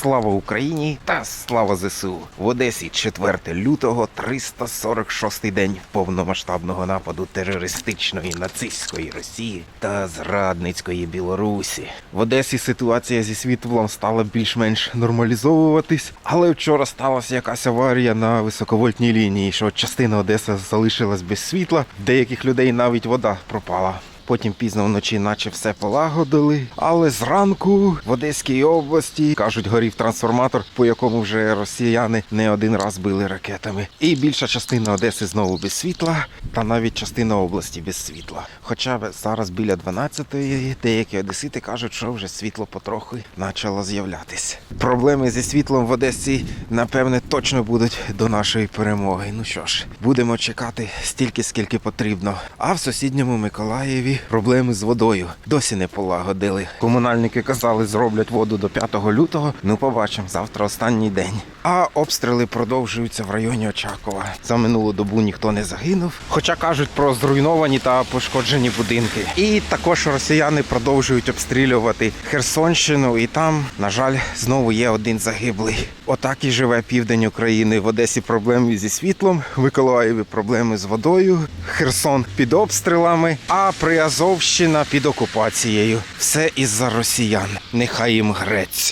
Слава Україні та слава ЗСУ! В Одесі 4 лютого, 346-й день повномасштабного нападу терористичної нацистської Росії та зрадницької Білорусі. В Одесі ситуація зі світлом стала більш-менш нормалізовуватись, але вчора сталася якась аварія на високовольтній лінії, що частина Одеси залишилась без світла. Деяких людей навіть вода пропала. Потім пізно вночі, наче все полагодили. Але зранку в Одеській області кажуть, горів трансформатор, по якому вже росіяни не один раз били ракетами. І більша частина Одеси знову без світла, та навіть частина області без світла. Хоча зараз біля 12-ї деякі одесити кажуть, що вже світло потроху почало з'являтись. Проблеми зі світлом в Одесі, напевне, точно будуть до нашої перемоги. Ну що ж, будемо чекати стільки, скільки потрібно. А в сусідньому Миколаєві проблеми з водою досі не полагодили. Комунальники казали, зроблять воду до 5 лютого. Ну, побачимо, завтра останній день. А обстріли продовжуються в районі Очакова. За минулу добу ніхто не загинув. Хоча кажуть про зруйновані та пошкоджені будинки. І також росіяни продовжують обстрілювати Херсонщину, і там, на жаль, знову є один загиблий. Отак і живе південь України. В Одесі проблеми зі світлом, в Миколаєві проблеми з водою, Херсон під обстрілами, а Приазовщина під окупацією. Все із-за росіян. Нехай їм грець.